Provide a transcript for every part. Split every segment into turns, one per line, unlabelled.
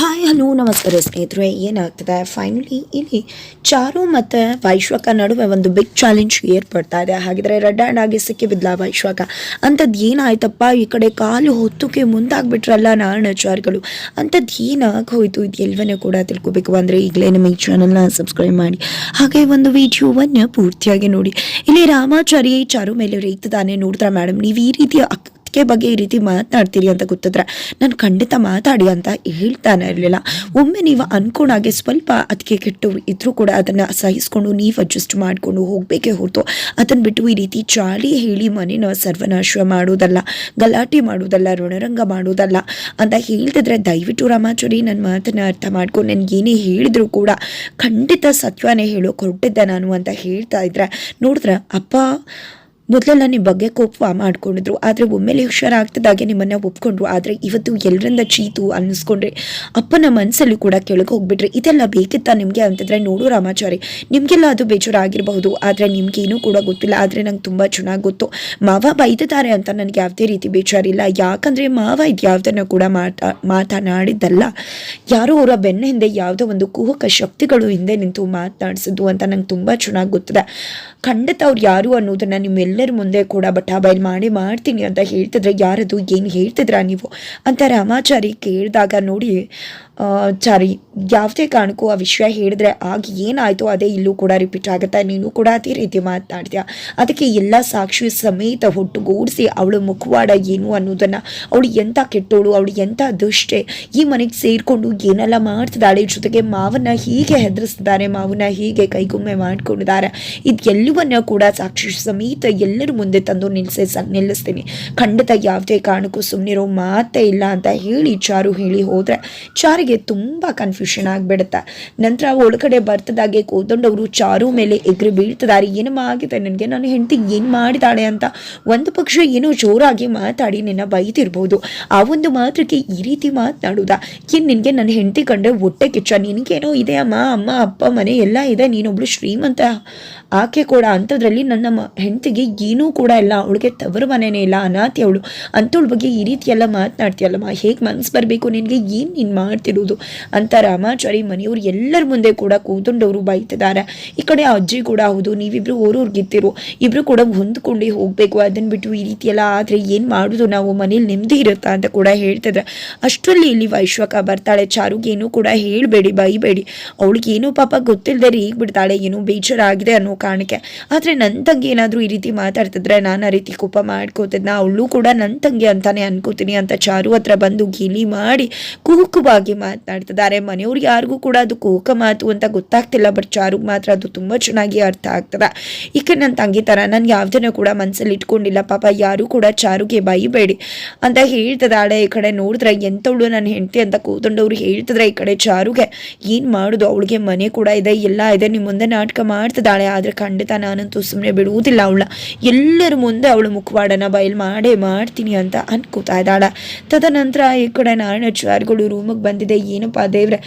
Hi, hello, ನಮಸ್ಕಾರ ಸ್ನೇಹಿತರೆ, ಏನಾಗ್ತದೆ? ಫೈನಲಿ ಇಲ್ಲಿ ಚಾರು ಮತ್ತು ವೈಶ್ವಕ ನಡುವೆ ಒಂದು ಬಿಗ್ ಚಾಲೆಂಜ್ ಏರ್ಪಡ್ತಾ ಇದೆ. ಹಾಗಿದ್ರೆ ರೆಡ್ ಆ್ಯಂಡ್ ಆಗಿ ಸಿಕ್ಕಿ ಬಿದ್ಲ ವೈಶ್ವಕ. ಅಂಥದ್ದು ಏನಾಯ್ತಪ್ಪ? ಈ ಕಡೆ ಕಾಲು ಹೊತ್ತಕ್ಕೆ ಮುಂದಾಗ್ಬಿಟ್ರಲ್ಲ ನಾರಣಾಚಾರ್ಯಗಳು ಅಂಥದ್ದು ಏನಾಗಿ ಹೋಯಿತು ಇದು ಎಲ್ಲವನ್ನೂ ಕೂಡ ತಿಳ್ಕೊಬೇಕು. ಅಂದರೆ ಈಗಲೇ ನಮ್ಮ ಈ ಚಾನಲ್ನ ಸಬ್ಸ್ಕ್ರೈಬ್ ಮಾಡಿ. ಹಾಗೆ ಒಂದು ವಿಡಿಯೋವನ್ನು ಪೂರ್ತಿಯಾಗಿ ನೋಡಿ. ಇಲ್ಲಿ ರಾಮಾಚಾರಿ ಚಾರು ಮೇಲೆ ರೈತದಾನೆ ನೋಡಿದ್ರೆ ಮೇಡಮ್ ನೀವು ಈ ರೀತಿಯ ಅದಕ್ಕೆ ಬಗ್ಗೆ ಈ ರೀತಿ ಮಾತನಾಡ್ತೀರಿ ಅಂತ ಗೊತ್ತಿದ್ರೆ, ನಾನು ಖಂಡಿತ ಮಾತಾಡಿ ಅಂತ ಹೇಳ್ತಾನೆ ಇರಲಿಲ್ಲ. ಒಮ್ಮೆ ನೀವು ಅನ್ಕೊಂಡಾಗೆ ಸ್ವಲ್ಪ ಅದಕ್ಕೆ ಕೆಟ್ಟು ಇದ್ರೂ ಕೂಡ ಅದನ್ನು ಸಹಿಸ್ಕೊಂಡು ನೀವು ಅಡ್ಜಸ್ಟ್ ಮಾಡಿಕೊಂಡು ಹೋಗಬೇಕೇ ಹೊರತು ಅದನ್ನು ಬಿಟ್ಟು ಈ ರೀತಿ ಚಾಳಿ ಹೇಳಿ ಮನೇನ ಸರ್ವನಾಶ ಮಾಡೋದಲ್ಲ ಗಲಾಟೆ ಮಾಡೋದಲ್ಲ ಋಣರಂಗ ಮಾಡೋದಲ್ಲ ಅಂತ ಹೇಳ್ತಿದ್ರೆ ದಯವಿಟ್ಟು ರಾಮಾಚಾರಿ ನನ್ನ ಮಾತನ್ನು ಅರ್ಥ ಮಾಡ್ಕೊಂಡು ನನಗೆ ಏನೇ ಹೇಳಿದ್ರು ಕೂಡ ಖಂಡಿತ ಸತ್ಯನೇ ಹೇಳೋಕೆ ಹೊರಟಿದ್ದೆ ನಾನು ಅಂತ ಹೇಳ್ತಾ ಇದ್ರೆ, ನೋಡಿದ್ರೆ ಅಪ್ಪ ಮೊದಲೆಲ್ಲ ನಿಮ್ಮ ಬಗ್ಗೆ ಕೋಪ ಮಾಡ್ಕೊಂಡಿದ್ರು. ಆದರೆ ಒಮ್ಮೆಲೆ ಹುಷಾರಾಗ್ತದಾಗೆ ನಿಮ್ಮನ್ನು ಒಪ್ಕೊಂಡ್ರು. ಆದರೆ ಇವತ್ತು ಎಲ್ಲರಿಂದ ಚೀತು ಅನ್ನಿಸ್ಕೊಂಡ್ರೆ ಅಪ್ಪನ ಮನಸ್ಸಲ್ಲಿ ಕೂಡ ಕೆಳಗೆ ಹೋಗ್ಬಿಟ್ರೆ ಇದೆಲ್ಲ ಬೇಕಿತ್ತಾ ನಿಮಗೆ ಅಂತಂದರೆ ನೋಡು ರಾಮಾಚಾರಿ, ನಿಮಗೆಲ್ಲ ಅದು ಬೇಜಾರಾಗಿರಬಹುದು. ಆದರೆ ನಿಮಗೇನು ಕೂಡ ಗೊತ್ತಿಲ್ಲ. ಆದರೆ ನಂಗೆ ತುಂಬ ಚೆನ್ನಾಗಿ ಗೊತ್ತು. ಮಾವ ಬೈದಿದ್ದಾರೆ ಅಂತ ನನಗೆ ಯಾವುದೇ ರೀತಿ ಬೇಜಾರಿಲ್ಲ. ಯಾಕಂದರೆ ಮಾವ ಇದು ಯಾವುದನ್ನು ಕೂಡ ಮಾತಾ, ಮಾತನಾಡಿದ್ದಲ್ಲ. ಯಾರೋ ಅವರ ಬೆನ್ನ ಹಿಂದೆ ಯಾವುದೋ ಒಂದು ಕುಹಕ ಶಕ್ತಿಗಳು ಹಿಂದೆ ನಿಂತು ಮಾತನಾಡಿಸಿದ್ದು ಅಂತ ನಂಗೆ ತುಂಬ ಚೆನ್ನಾಗಿ ಗೊತ್ತಿದೆ. ಖಂಡಿತ ಅವ್ರು ಯಾರು ಅನ್ನೋದನ್ನ ನಿಮ್ಮೆಲ್ಲರ ಮುಂದೆ ಕೂಡ ಬಟಾಬೈಲ್ ಮಾಡಿ ಮಾಡ್ತೀನಿ ಅಂತ ಹೇಳ್ತಿದ್ರೆ ಯಾರದು ಏನು ಹೇಳ್ತಿದ್ರಾ ನೀವು? ಅಂತ ರಾಮಾಚಾರಿ ಕೇಳಿದಾಗ ನೋಡಿ ಚಾರಿ, ಯಾವುದೇ ಕಾರಣಕ್ಕೂ ಆ ವಿಷಯ ಹೇಳಿದ್ರೆ ಆಗ ಏನಾಯಿತು ಅದೇ ಇಲ್ಲೂ ಕೂಡ ರಿಪೀಟ್ ಆಗುತ್ತೆ. ನೀನು ಕೂಡ ಅದೇ ರೀತಿ ಮಾತನಾಡ್ತೀಯ ಅದಕ್ಕೆ ಎಲ್ಲ ಸಾಕ್ಷಿ ಸಮೇತ ಒಟ್ಟುಗೂಡಿಸಿ ಅವಳ ಮುಖವಾಡ ಏನು ಅನ್ನೋದನ್ನು, ಅವಳು ಎಂಥ ಕೆಟ್ಟೋಳು, ಅವಳು ಎಂಥ ದುಷ್ಟೆ, ಈ ಮನೆಗೆ ಸೇರಿಕೊಂಡು ಏನೆಲ್ಲ ಮಾಡ್ತಿದ್ದಾಳೆ ಜೊತೆಗೆ ಮಾವನ್ನ ಹೀಗೆ ಹೆದರಿಸ್ತಿದ್ದಾರೆ, ಮಾವನ್ನ ಹೀಗೆ ಕೈಗೊಮ್ಮೆ ಮಾಡ್ಕೊಂಡಿದ್ದಾರೆ. ಇದೆಲ್ಲವನ್ನ ಕೂಡ ಸಾಕ್ಷಿ ಸಮೇತ ಎಲ್ಲರ ಮುಂದೆ ತಂದು ನಿಲ್ಲಿಸಿ ನಿಲ್ಲಿಸ್ತೀನಿ. ಖಂಡಿತ ಯಾವುದೇ ಕಾರಣಕ್ಕೂ ಸುಮ್ಮನಿರೋ ಮಾತೇ ಇಲ್ಲ ಅಂತ ಹೇಳಿ ಚಾರು ಹೇಳಿ ಹೋದರೆ ಚಾರಿಗೆ ತುಂಬ ಕನ್ಫ್ಯೂಷನ್ ಆಗಿಬಿಡುತ್ತೆ. ನಂತರ ಒಳಗಡೆ ಬರ್ತದಾಗೆ ಕೋದಂಡವರು ಚಾರು ಮೇಲೆ ಎಗ್ರಿ ಬೀಳ್ತಿದ್ದಾರೆ. ಏನಮ್ಮ ಆಗಿದೆ ನನಗೆ? ನನ್ನ ಹೆಂಡತಿ ಏನು ಮಾಡಿದಾಳೆ ಅಂತ ಒಂದು ಪಕ್ಷ ಏನೋ ಜೋರಾಗಿ ಮಾತಾಡಿ ನಿನ್ನ ಬೈತಿರ್ಬೋದು ಆ ಒಂದು ಮಾತ್ರಕ್ಕೆ ಈ ರೀತಿ ಮಾತನಾಡುವುದಾ ಏನು ನಿನಗೆ ನನ್ನ ಹೆಂಡತಿ ಕಂಡ್ರೆ ಹೊಟ್ಟೆ ಕಿಚ್ಚ? ನಿನಗೇನೋ ಇದೆ ಅಮ್ಮ ಅಮ್ಮ, ಅಪ್ಪ, ಮನೆ ಎಲ್ಲ ಇದೆ. ನೀನೊಬ್ಳು ಶ್ರೀಮಂತ ಆಕೆ ಕೂಡ ಅಂಥದ್ರಲ್ಲಿ ನನ್ನ ಮ, ಹೆಂಡತಿಗೆ ಏನೂ ಕೂಡ ಇಲ್ಲ. ಅವಳಿಗೆ ತವರು ಮನೆಯೇ ಇಲ್ಲ. ಅನಾಥಿ ಅವಳು. ಅಂಥವಳ ಬಗ್ಗೆ ಈ ರೀತಿ ಎಲ್ಲ ಮಾತನಾಡ್ತೀಯಲ್ಲಮ್ಮ ಹೇಗೆ ಮನಸ್ಸು ಬರಬೇಕು ನಿನಗೆ? ಏನು ನೀನು ಮಾಡ್ತಿರೋದು? ಅಂತ ರಾಮಾಚಾರಿ ಮನೆಯವರು ಎಲ್ಲರ ಮುಂದೆ ಕೂಡ ಕೂತುಂಡವರು ಬೈತಿದ್ದಾರೆ ಈ ಕಡೆ ಅಜ್ಜಿ ಕೂಡ ಹೌದು, ನೀವಿಬ್ರು ಓರೋರ್ಗಿತ್ತಿರು ಇಬ್ಬರು ಕೂಡ ಹೊಂದ್ಕೊಂಡು ಹೋಗಬೇಕು. ಅದನ್ನು ಬಿಟ್ಟು ಈ ರೀತಿ ಎಲ್ಲ ಆದರೆ ಏನು ಮಾಡೋದು ನಾವು? ಮನೇಲಿ ನೆಮ್ಮದಿ ಇರುತ್ತಾ ಅಂತ ಕೂಡ ಹೇಳ್ತಿದ್ರೆ. ಅಷ್ಟರಲ್ಲಿ ಇಲ್ಲಿ ವೈಶ್ವಕ ಬರ್ತಾಳೆ. ಚಾರುಗೇನು ಕೂಡ ಹೇಳಬೇಡಿ, ಬೈಬೇಡಿ. ಅವಳಿಗೆ ಏನೋ ಪಾಪ ಗೊತ್ತಿಲ್ಲದೆ ರೀಗ್ ಬಿಡ್ತಾಳೆ ಏನೋ ಬೇಜಾರಾಗಿದೆ ಅನ್ನೋ ಕಾರಣಕ್ಕೆ. ಆದರೆ ನನ್ನ ತಂಗಿ ಏನಾದರೂ ಈ ರೀತಿ ಮಾತಾಡ್ತಿದ್ರೆ ನಾನು ಆ ರೀತಿ ಕೋಪ ಮಾಡ್ಕೋತಿದ್ನ, ಅವಳು ಕೂಡ ನನ್ನ ತಂಗಿ ಅಂತಾನೆ ಅನ್ಕೋತೀನಿ ಅಂತ ಚಾರು ಹತ್ರ ಬಂದು ಗಿಲಿ ಮಾಡಿ ಕುಹುಕುವಾಗಿ ಮಾತನಾಡ್ತಿದ್ದಾರೆ ಮನೆಯವ್ರಿಗೆ ಯಾರಿಗೂ ಕೂಡ ಅದು ಕುಹುಕ ಮಾತು ಅಂತ ಗೊತ್ತಾಗ್ತಿಲ್ಲ, ಬಟ್ ಚಾರುಗೆ ಮಾತ್ರ ಅದು ತುಂಬ ಚೆನ್ನಾಗಿ ಅರ್ಥ ಆಗ್ತದೆ. ಈಗ ನನ್ನ ತಂಗಿ ಥರ ನಾನು ಯಾವುದನ್ನು ಕೂಡ ಮನಸ್ಸಲ್ಲಿ ಇಟ್ಕೊಂಡಿಲ್ಲ. ಪಾಪ ಯಾರು ಕೂಡ ಚಾರುಗೆ ಬೈಬೇಡಿ ಅಂತ ಹೇಳ್ತದಾಳೆ ಈ ಕಡೆ ನೋಡಿದ್ರೆ ಎಂಥವಳು ನನ್ನ ಹೆಂಡತಿ ಅಂತ ಕೂತ್ಕೊಂಡವ್ರು ಹೇಳ್ತಿದ್ರೆ ಈ ಕಡೆ ಚಾರುಗೆ, ಏನು ಮಾಡೋದು? ಅವಳಿಗೆ ಮನೆ ಕೂಡ ಇದೆ, ಎಲ್ಲ ಇದೆ ನಿಮ್ಮ ಮುಂದೆ ನಾಟಕ ಮಾಡ್ತಿದ್ದಾಳೆ. ಆದರೆ ಖಂಡಿತ ನಾನಂತೂ ಸುಮ್ಮನೆ ಬಿಡುವುದಿಲ್ಲ ಅವಳ. ಎಲ್ಲರ ಮುಂದೆ ಅವಳು ಮುಖವಾಡನ ಬಯಲು ಮಾಡೇ ಮಾಡ್ತೀನಿ ಅಂತ ಅನ್ಕೋತಾ ಇದ್ದಾಳ. ತದನಂತರ ಈ ಕಡೆ ನಾರಾಯಣಾಚಾರ್ಯಗಳು ರೂಮಿಗೆ ಬಂದಿದೆ. ಏನಪ್ಪ ದೇವ್ರೆ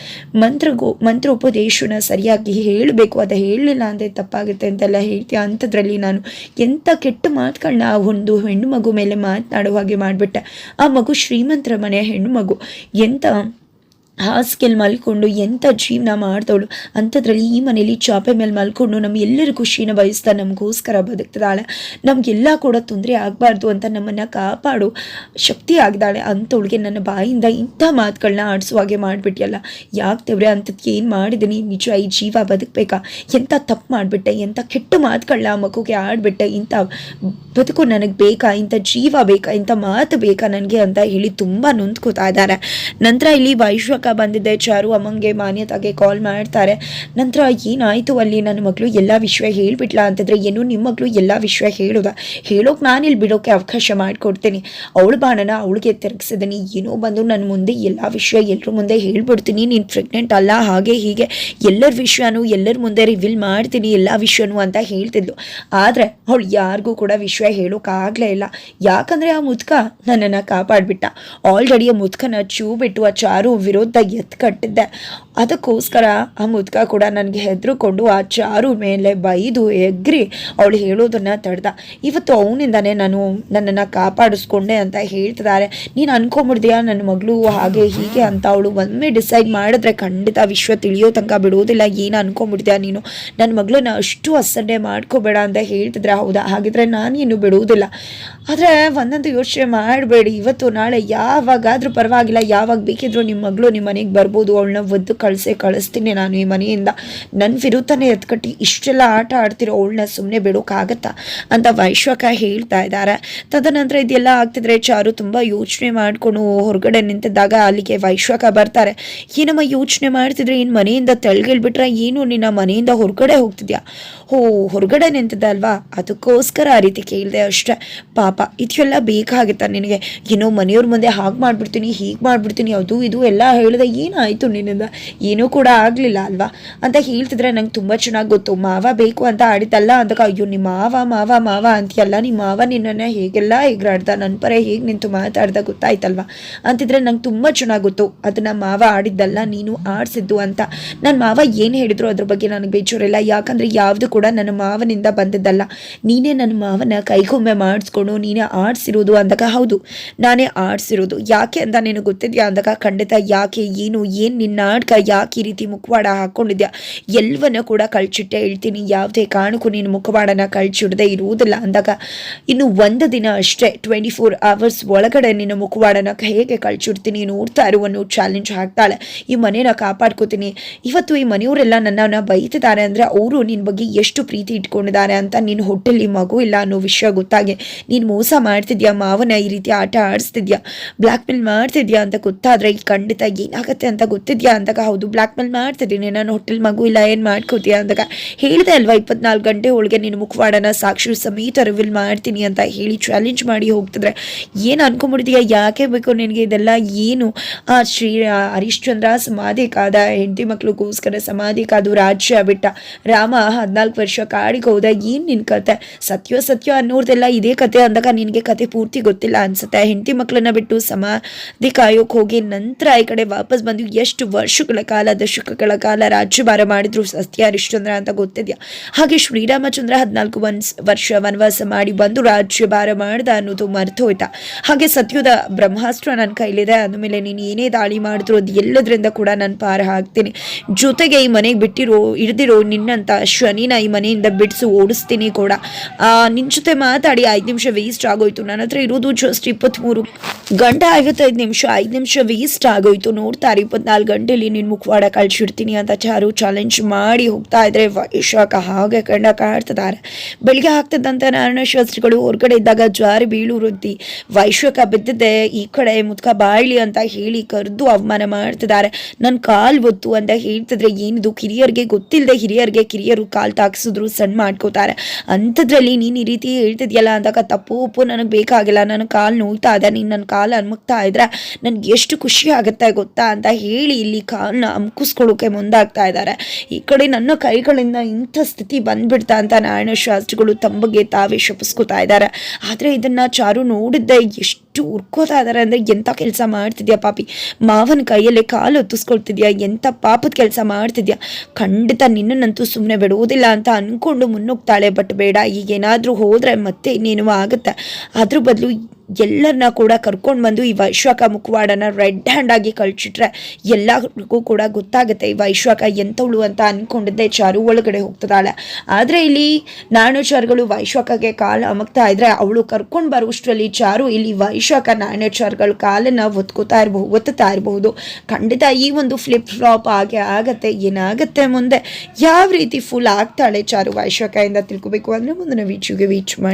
ಮಂತ್ರಗೋ ಮಂತ್ರೋಪದೇಶನ ಸರಿಯಾಗಿ ಹೇಳಬೇಕು, ಅದು ಹೇಳಲಿಲ್ಲ ಅಂದರೆ ತಪ್ಪಾಗುತ್ತೆ ಅಂತೆಲ್ಲ ಹೇಳ್ತೀಯ? ಅಂಥದ್ರಲ್ಲಿ ನಾನು ಎಂಥ ಕೆಟ್ಟ ಮಾತುಗಳನ್ನ ಆ ಒಂದು ಹೆಣ್ಣು ಮಗು ಮೇಲೆ ಮಾತನಾಡುವ ಹಾಗೆ ಮಾಡಿಬಿಟ್ಟೆ. ಆ ಮಗು ಶ್ರೀಮಂತರ ಮನೆಯ ಹೆಣ್ಣು ಮಗು. ಎಂಥ ಹಾಸಿಗೆಲ್ ಮಲ್ಕೊಂಡು ಎಂಥ ಜೀವನ ಮಾಡ್ತಾಳು ಅಂಥದ್ರಲ್ಲಿ ಈ ಮನೇಲಿ ಚಾಪೆ ಮೇಲೆ ಮಲ್ಕೊಂಡು ನಮ್ಮ ಎಲ್ಲರ ಖುಷಿನ ಬಯಸ್ತಾ ನಮಗೋಸ್ಕರ ಬದುಕ್ತಾಳೆ ನಮಗೆಲ್ಲ ಕೂಡ ತೊಂದರೆ ಆಗಬಾರ್ದು ಅಂತ ನಮ್ಮನ್ನು ಕಾಪಾಡು ಶಕ್ತಿ ಆಗ್ದಾಳೆ. ಅಂಥವಳಿಗೆ ನನ್ನ ಬಾಯಿಂದ ಇಂಥ ಮಾತುಗಳನ್ನ ಆಡಿಸೋ ಹಾಗೆ ಮಾಡಿಬಿಟ್ಟಿಯಲ್ಲ ಯಾಕೆ ದೇವ್ರೆ ಅಂಥದ್ದು ಏನು ಮಾಡಿದ್ದೀನಿ ನಿಜ ಈ ಜೀವ ಬದುಕಬೇಕಾ? ಎಂಥ ತಪ್ಪು ಮಾಡಿಬಿಟ್ಟೆ? ಎಂಥ ಕೆಟ್ಟ ಮಾತುಗಳನ್ನ ಆ ಮಗುಗೆ ಆಡಿಬಿಟ್ಟೆ? ಇಂಥ ಬದುಕು ನನಗೆ ಬೇಕಾ? ಇಂಥ ಜೀವ ಬೇಕಾ? ಇಂಥ ಮಾತು ಬೇಕಾ ನನಗೆ ಅಂತ ಹೇಳಿ ತುಂಬ ನೊಂದ್ಕೋತಾ ಇದ್ದಾರೆ. ನಂತರ ಇಲ್ಲಿ ವೈಶ್ವಕ ಬಂದಿದ್ದೆ ಚಾರು ಅಮ್ಮಂಗೆ ಮಾನ್ಯತಾಗೆ ಕಾಲ್ ಮಾಡ್ತಾರೆ. ನಂತರ ಏನಾಯಿತು ಅಲ್ಲಿ? ನನ್ನ ಮಗಳು ಎಲ್ಲ ವಿಷಯ ಹೇಳಿಬಿಟ್ಲ ಅಂತಂದರೆ ಏನು? ನಿಮ್ಮ ಮಗಳು ಎಲ್ಲ ವಿಷಯ ಹೇಳೋದ? ಹೇಳೋಕೆ ನಾನು ಇಲ್ಲಿ ಬಿಡೋಕೆ ಅವಕಾಶ ಮಾಡಿಕೊಡ್ತೀನಿ. ಅವಳು ಬಾಣನ ಅವಳಿಗೆ ತಿರುಗಿಸಿದ್ದೀನಿ ಏನೋ ಬಂದು ನನ್ನ ಮುಂದೆ ಎಲ್ಲ ವಿಷಯ ಎಲ್ಲರ ಮುಂದೆ ಹೇಳ್ಬಿಡ್ತೀನಿ. ನೀನು ಪ್ರೆಗ್ನೆಂಟ್ ಅಲ್ಲ, ಹಾಗೆ ಹೀಗೆ. ಎಲ್ಲರ ವಿಷಯನೂ ಎಲ್ಲರ ಮುಂದೆ ರಿವೀಲ್ ಮಾಡ್ತೀನಿ, ಎಲ್ಲ ವಿಷಯನೂ ಅಂತ ಹೇಳ್ತಿದ್ಲು. ಆದರೆ ಅವಳು ಯಾರಿಗೂ ಕೂಡ ವಿಷಯ ಹೇಳೋಕ್ಕಾಗಲೇ ಇಲ್ಲ. ಯಾಕಂದರೆ ಆ ಮುದ್ಕ ನನ್ನನ್ನು ಕಾಪಾಡಿಬಿಟ್ಟ. ಆಲ್ರೆಡಿ ಆ ಮುದ್ಕನ ಚೂ ಬಿಟ್ಟು ಆ ಚಾರು ವಿರೋಧ ಅಂತ ಎತ್ತು ಅದಕ್ಕೋಸ್ಕರ ಆ ಮುದ್ಕ ಕೂಡ ನನಗೆ ಹೆದರುಕೊಂಡು ಆ ಚಾರು ಮೇಲೆ ಬೈದು ಎಗ್ರಿ ಅವಳು ಹೇಳೋದನ್ನು ತಡೆದ. ಇವತ್ತು ಅವನಿಂದನೇ ನಾನು ನನ್ನನ್ನು ಕಾಪಾಡಿಸ್ಕೊಂಡೆ ಅಂತ ಹೇಳ್ತಿದ್ದಾರೆ. ನೀನು ಅನ್ಕೊಂಬಿಡ್ತೀಯಾ ನನ್ನ ಮಗಳು? ಹಾಗೆ ಹೀಗೆ ಅಂತ ಅವಳು ಒಮ್ಮೆ ಡಿಸೈಡ್ ಮಾಡಿದ್ರೆ ಖಂಡಿತ ವಿಶ್ವ ತಿಳಿಯೋ ತನಕ ಬಿಡೋದಿಲ್ಲ. ಏನು ಅನ್ಕೊಂಬಿಡ್ತೀಯಾ ನೀನು? ನನ್ನ ಮಗಳನ್ನ ಅಷ್ಟು ಅಸಡ್ಡೆ ಮಾಡ್ಕೋಬೇಡ ಅಂತ ಹೇಳ್ತಿದ್ರೆ ಹೌದಾ? ಹಾಗಿದ್ರೆ ನಾನೇನು ಬಿಡುವುದಿಲ್ಲ ಆದರೆ ಒಂದೊಂದು ಯೋಚನೆ ಮಾಡಬೇಡಿ. ಇವತ್ತು ನಾಳೆ ಯಾವಾಗಾದರೂ ಪರವಾಗಿಲ್ಲ. ಯಾವಾಗ ಬೇಕಿದ್ರು ನಿಮ್ಮ ಮಗಳು ನಿಮ್ಮ ಮನೆಗೆ ಬರ್ಬೋದು. ಅವಳನ್ನ ಒದ್ದು ಕಳಿಸೇ, ಕಳಿಸ್ತೀನಿ ನಾನು ಈ ಮನೆಯಿಂದ. ನನ್ನ ವಿರುದ್ಧನೇ ಎತ್ಕಟ್ಟಿ ಇಷ್ಟೆಲ್ಲ ಆಟ ಆಡ್ತಿರೋ ಅವಳನ್ನ ಸುಮ್ಮನೆ ಬಿಡೋಕ್ಕಾಗತ್ತಾ ಅಂತ ವೈಶ್ವಕ ಹೇಳ್ತಾ ಇದ್ದಾರೆ ತದನಂತರ ಇದೆಲ್ಲ ಆಗ್ತಿದ್ರೆ ಚಾರು ತುಂಬ ಯೋಚನೆ ಮಾಡಿಕೊಂಡು ಹೊರಗಡೆ ನಿಂತಿದ್ದಾಗ ಅಲ್ಲಿಗೆ ವೈಶ್ವಕ ಬರ್ತಾರೆ. ಏನಮ್ಮ ಯೋಚನೆ ಮಾಡ್ತಿದ್ರೆ? ಇನ್ನು ಮನೆಯಿಂದ ತೆಳಗಿಳ್ಬಿಟ್ರೆ ಏನು? ನಿನ್ನ ಮನೆಯಿಂದ ಹೊರಗಡೆ ಹೋಗ್ತಿದ್ಯಾ? ಓ ಹೊರಗಡೆ ನಿಂತಿದ್ದ ಅಲ್ವಾ ಅದಕ್ಕೋಸ್ಕರ ಆ ರೀತಿ ಕೇಳಿದೆ ಅಷ್ಟೇ. ಪಾಪ, ಇದೆಲ್ಲ ಬೇಕಾಗಿತ್ತ ನಿನಗೆ? ಏನೋ ಮನೆಯವ್ರ ಮುಂದೆ ಹಾಗೆ ಮಾಡಿಬಿಡ್ತೀನಿ, ಹೀಗೆ ಮಾಡಿಬಿಡ್ತೀನಿ, ಅದು ಇದು ಎಲ್ಲ ಹೇಳಿದೆ. ಏನಾಯಿತು ನಿನ್ನಿಂದ? ಏನೂ ಕೂಡ ಆಗಲಿಲ್ಲ ಅಲ್ವಾ? ಅಂತ ಹೇಳ್ತಿದ್ರೆ ನಂಗೆ ತುಂಬ ಚೆನ್ನಾಗಿ ಗೊತ್ತು. ಮಾವ ಬೇಕು ಅಂತ ಆಡಿದ್ದಲ್ಲ ಅಂದಾಗ, ಅಯ್ಯೋ ನಿಮ್ಮ ಮಾವ ಮಾವ ಮಾವ ಅಂತೀಯಲ್ಲ? ನಿಮ್ಮ ಮಾವ ನಿನ್ನನ್ನು ಹೇಗೆಲ್ಲ ಹೆಗ್ರಾಡ್ದ? ನನ್ನ ಪರ ಹೇಗೆ ನಿಂತು ಮಾತಾಡ್ದ ಗೊತ್ತಾಯ್ತಲ್ವ? ಅಂತಿದ್ರೆ ನಂಗೆ ತುಂಬ ಚೆನ್ನಾಗಿ ಗೊತ್ತು. ಅದನ್ನ ಮಾವ ಆಡಿದ್ದಲ್ಲ, ನೀನು ಆಡಿಸಿದ್ದು ಅಂತ. ನನ್ನ ಮಾವ ಏನು ಹೇಳಿದ್ರು ಅದ್ರ ಬಗ್ಗೆ ನನಗೆ ಬೇಜಾರಿಲ್ಲ. ಯಾಕಂದರೆ ಯಾವುದು ಕೂಡ ನನ್ನ ಮಾವನಿಂದ ಬಂದಿದ್ದಲ್ಲ. ನೀನೇ ನನ್ನ ಮಾವನ ಕೈಗೊಮ್ಮೆ ಮಾಡಿಸ್ಕೊಂಡು ನೀನೇ ಆಡಿಸಿರೋದು ಅಂದಾಗ ಹೌದು. ನಾನೇ ಆಡಿಸಿರೋದು. ಯಾಕೆ ಅಂತ ನಿನಗೆ ಗೊತ್ತಿದ್ಯಾ ಅಂದಾಗ, ಖಂಡಿತ ಯಾಕೆ, ಏನು ಏನು ನಿನ್ನ ನಾಟಕ ಯಾಕೆ ಈ ರೀತಿ ಮುಖವಾಡ ಹಾಕೊಂಡಿದ್ಯಾ? ಎಲ್ಲವನ್ನ ಕೂಡ ಕಳ್ಚಿಟ್ಟೆ. ಹೇಳ್ತೀನಿ, ಯಾವುದೇ ಕಾರಣಕ್ಕೂ ನೀನು ಮುಖವಾಡನ ಕಳ್ಚಿಡದೆ ಇರುವುದಿಲ್ಲ. ಅಂದಾಗ ಇನ್ನು ಒಂದು ದಿನ ಅಷ್ಟೇ ಟ್ವೆಂಟಿ ಫೋರ್ ಅವರ್ಸ್ ಒಳಗಡೆ ನಿನ್ನ ಮುಖವಾಡನ ಹೇಗೆ ಕಳ್ಚಿಡ್ತೀನಿ? ನೋಡ್ತಾ ಅನ್ನೋ ಚಾಲೆಂಜ್ ಹಾಕ್ತಾಳೆ. ಈ ಮನೇನ ಕಾಪಾಡ್ಕೋತೀನಿ. ಇವತ್ತು ಈ ಮನೆಯವರೆಲ್ಲ ನನ್ನನ್ನು ಬೈತಿದ್ದಾರೆ ಅಂದರೆ ಅವರು ನಿನ್ನ ಬಗ್ಗೆ ಎಷ್ಟು ಪ್ರೀತಿ ಇಟ್ಕೊಂಡಿದ್ದಾರೆ ಅಂತ ನಿನ್ನ ಹೊಟ್ಟೆಲಿ ಮಗು ಇಲ್ಲ ಅನ್ನೋ ವಿಷಯ ಗೊತ್ತಾಗೆ. ನೀನು ಮೋಸ ಮಾಡ್ತಿದ್ಯಾ? ಮಾವನ ಈ ರೀತಿ ಆಟ ಆಡಿಸ್ತಿದ್ಯಾ? ಬ್ಲ್ಯಾಕ್ ಮೇಲ್ ಮಾಡ್ತಿದ್ಯಾ ಅಂತ ಗೊತ್ತಾದ್ರೆ ಈ ಖಂಡಿತ ಏನಾಗುತ್ತೆ ಅಂತ ಗೊತ್ತಿದ್ಯಾ? ಅಂದಾಗ ಹೌದು ಬ್ಲ್ಯಾಕ್ ಮೇಲ್ ಮಾಡ್ತಿದ್ದೀನಿ. ನಾನು ಹೋಟೆಲ್ ಮಗು ಇಲ್ಲ, ಏನು ಮಾಡ್ಕೋತೀಯ ಅಂದಾಗ ಹೇಳಿದೆ ಅಲ್ವಾ, ಇಪ್ಪತ್ನಾಲ್ಕು ಗಂಟೆ ಒಳಗೆ ನಿನ್ನ ಮುಖವಾಡನ ಸಾಕ್ಷಿ ಸಮೇತ ರಿವೀಲ್ ಮಾಡ್ತೀನಿ ಅಂತ ಹೇಳಿ ಚಾಲೆಂಜ್ ಮಾಡಿ ಹೋಗ್ತಿದ್ರೆ ಏನು ಅನ್ಕೊಂಬಿಡ್ತೀಯ ಯಾಕೆ ಬೇಕು ನಿನಗೆ ಇದೆಲ್ಲ? ಏನು? ಆ ಶ್ರೀ ಹರಿಶ್ಚಂದ್ರ ಸಮಾಧಿ ಕಾದ ಹೆಂಡತಿ ಮಕ್ಳಿಗೋಸ್ಕರ ಸಮಾಧಿ ಕಾದು ರಾಜ್ಯ ಬಿಟ್ಟ ರಾಮ ಹದಿನಾಲ್ಕು ವರ್ಷ ಕಾಡಿಗೆ ಹೋದ ಏನು ನಿನ್ನ ಕತೆ? ಸತ್ಯೋ ಸತ್ಯ ಅನ್ನೋರ್ದೆಲ್ಲ ಇದೇ ಕತೆ ಅಂದಾಗ ನಿನಗೆ ಕತೆ ಪೂರ್ತಿ ಗೊತ್ತಿಲ್ಲ ಅನ್ಸುತ್ತೆ. ಹೆಂಡತಿ ಮಕ್ಕಳನ್ನ ಬಿಟ್ಟು ಸಮಾಧಿ ಕಾಯೋಕೆ ಹೋಗಿ ನಂತರ ಈ ಕಡೆ ವಾಪಸ್ ಬಂದು ಎಷ್ಟು ವರ್ಷಗಳ ಕಾಲ, ದಶಕಗಳ ಕಾಲ ರಾಜ್ಯಭಾರ ಮಾಡಿದ್ರು ಸತ್ಯ ಹರಿಶ್ಚಂದ್ರ ಅಂತ ಗೊತ್ತಿದ್ಯಾ? ಹಾಗೆ ಶ್ರೀರಾಮಚಂದ್ರ ಹದಿನಾಲ್ಕು ವನ್ಸ್ ವರ್ಷ ವನವಾಸ ಮಾಡಿ ಬಂದು ರಾಜ್ಯಭಾರ ಮಾಡ್ದ ಅನ್ನೋದು ಮರ್ತು ಹೋಯ್ತಾ ಹಾಗೆ ಸತ್ಯದ ಬ್ರಹ್ಮಾಸ್ತ್ರ ನನ್ನ ಕೈಲಿದೆ, ಅಂದಮೇಲೆ ನೀನು ಏನೇ ದಾಳಿ ಮಾಡಿದ್ರು ಅದು ಎಲ್ಲದರಿಂದ ಕೂಡ ನಾನು ಪಾರ ಹಾಕ್ತೀನಿ ಜೊತೆಗೆ ಈ ಮನೆಗೆ ಬಿಟ್ಟಿರೋ ಹಿಡ್ದಿರೋ ನಿನ್ನಂತ ಶನಿನ ಈ ಮನೆಯಿಂದ ಬಿಡಿಸಿ ಓಡಿಸ್ತೀನಿ ಕೂಡ. ನಿನ್ನ ಜೊತೆ ಮಾತಾಡಿ ಐದು ನಿಮಿಷ ವೇಸ್ಟ್ ಆಗೋಯ್ತು. ನನ್ನ ಹತ್ರ ಇರೋದು ಜಸ್ಟ್ ಇಪ್ಪತ್ತ್ಮೂರು ಗಂಟೆ ಐವತ್ತೈದು ನಿಮಿಷ, ಐದು ನಿಮಿಷ ವೇಸ್ಟ್ ಆಗೋಯ್ತು. ನೋಡ್ತಾರೆ ಇಪ್ಪತ್ನಾಲ್ಕು ಗಂಟೆಯಲ್ಲಿ ನಿನ್ನ ಮುಖವಾಡ ಕಳ್ಸಿಡ್ತೀನಿ ಅಂತ ಚಾರು ಚಾಲೆಂಜ್ ಮಾಡಿ ಹೋಗ್ತಾ ಇದ್ರೆ ವೈಶಾಖ ಹಾಗೆ ಕಂಡ ಕಾಡ್ತಿದ್ದಾರೆ. ಬೆಳಿಗ್ಗೆ ಆಗ್ತದಂತೆ ನಾರಾಯಣ ಶಾಸ್ತ್ರಿಗಳು ಹೊರಗಡೆ ಇದ್ದಾಗ ಜಾರಿ ಬೀಳು ವೃದ್ಧಿ ವೈಶ್ವಕ ಬಿದ್ದಿದ್ದೆ ಈ ಕಡೆ ಮುದ್ಕ ಬಾಯ್ಲಿ ಅಂತ ಹೇಳಿ ಕರೆದು ಅವಮಾನ ಮಾಡ್ತಿದ್ದಾರೆ. ನನ್ನ ಕಾಲು ಒತ್ತು ಅಂತ ಹೇಳ್ತಿದ್ರೆ ಏನಿದು? ಕಿರಿಯರಿಗೆ ಗೊತ್ತಿಲ್ಲದೆ ಹಿರಿಯರಿಗೆ ಕಿರಿಯರು ಕಾಲು ತಾಕ್ಸಿದ್ರು ಸಣ್ಣ ಮಾಡ್ಕೋತಾರೆ. ಅಂಥದ್ರಲ್ಲಿ ನೀನು ಈ ರೀತಿ ಹೇಳ್ತಿದ್ಯಲ್ಲ ಅಂದಾಗ ತಪ್ಪು ಉಪ್ಪು ನನಗೆ ಬೇಕಾಗಿಲ್ಲ. ನನ್ನ ಕಾಲು ನೋಯ್ತಾ ಇದೆ, ನೀನು ನನ್ನ ಕಾಲು ಅನ್ಮಗ್ತಾ ಇದ್ರೆ ನನಗೆ ಎಷ್ಟು ಖುಷಿ ಆಗುತ್ತೆ ಗೊತ್ತಾ ಅಂತ ಹೇಳಿ ಇಲ್ಲಿ ಕಾಲನ್ನ ಅಮ್ಕಿಸ್ಕೊಳ್ಳೋಕೆ ಮುಂದಾಗ್ತಾ ಇದ್ದಾರೆ. ಈ ಕಡೆ ನನ್ನ ಕೈಗಳಿಂದ ಇಂಥ ಸ್ಥಿತಿ ಬಂದ್ಬಿಡ್ತಾ ಅಂತ ನಾರಾಯಣ ಶಾಸ್ತ್ರಿಗಳು ತಂಬಗೆ ತಾವೇ ಶಪಿಸ್ಕೋತಾ ಇದ್ದಾರೆ. ಆದರೆ ಇದನ್ನು ಚಾರು ನೋಡಿದ್ದೆ ಎಷ್ಟು ಉರ್ಕೋತಾ ಇದ್ದಾರೆ ಅಂದರೆ ಎಂಥ ಕೆಲಸ ಮಾಡ್ತಿದ್ಯಾ ಪಾಪಿ? ಮಾವನ ಕೈಯಲ್ಲೇ ಕಾಲು ಹೊತ್ತಿಸ್ಕೊಳ್ತಿದ್ಯಾ? ಎಂಥ ಪಾಪದ ಕೆಲಸ ಮಾಡ್ತಿದ್ಯಾ? ಖಂಡಿತ ನಿನ್ನನ್ನಂತೂ ಸುಮ್ಮನೆ ಬಿಡುವುದಿಲ್ಲ ಅಂತ ಅಂದ್ಕೊಂಡು ಮುನ್ನುಗ್ತಾಳೆ, ಬಟ್ ಬೇಡ, ಈಗೇನಾದರೂ ಹೋದರೆ ಮತ್ತೆ ಇನ್ನೇನು ಆಗುತ್ತೆ. ಅದ್ರ ಬದಲು ಎಲ್ಲರನ್ನ ಕೂಡ ಕರ್ಕೊಂಡು ಬಂದು ಈ ವೈಶ್ವಕ ಮುಖವಾಡನ ರೆಡ್ ಹ್ಯಾಂಡ್ ಆಗಿ ಕಳ್ಸಿಟ್ರೆ ಎಲ್ಲರಿಗೂ ಕೂಡ ಗೊತ್ತಾಗುತ್ತೆ ಈ ವೈಶ್ವಕ ಎಂಥವಳು ಅಂತ ಅನ್ಕೊಂಡಿದ್ದೆ. ಚಾರು ಒಳಗಡೆ ಹೋಗ್ತದಾಳೆ. ಆದರೆ ಇಲ್ಲಿ ನಾಣ್ಯಚಾರ್ಗಳು ವೈಶ್ವಕಗೆ ಕಾಲು ಅಮಕ್ತಾ ಇದ್ರೆ ಅವಳು ಕರ್ಕೊಂಡು ಬರುವಷ್ಟರಲ್ಲಿ ಚಾರು ಇಲ್ಲಿ ವೈಶ್ವಕ ನಾಣ್ಯಚಾರ್ಗಳ ಕಾಲನ್ನ ಒತ್ಕೋತಾ ಇರಬಹುದು ಒತ್ತುತ್ತಾ ಇರಬಹುದು. ಖಂಡಿತ ಈ ಒಂದು ಫ್ಲಿಪ್ ಫ್ಲಾಪ್ ಆಗೇ ಆಗತ್ತೆ, ಏನಾಗುತ್ತೆ ಮುಂದೆ? ಯಾವ ರೀತಿ ಫುಲ್ ಆಗ್ತಾಳೆ ಚಾರು ವೈಶ್ವಕ ಇಂದ ತಿಳ್ಕೊಬೇಕು. ಅಂದರೆ ಮುಂದಿನ ವೀಚುಗೆ ವೀಚ್ ಮಾಡಿ.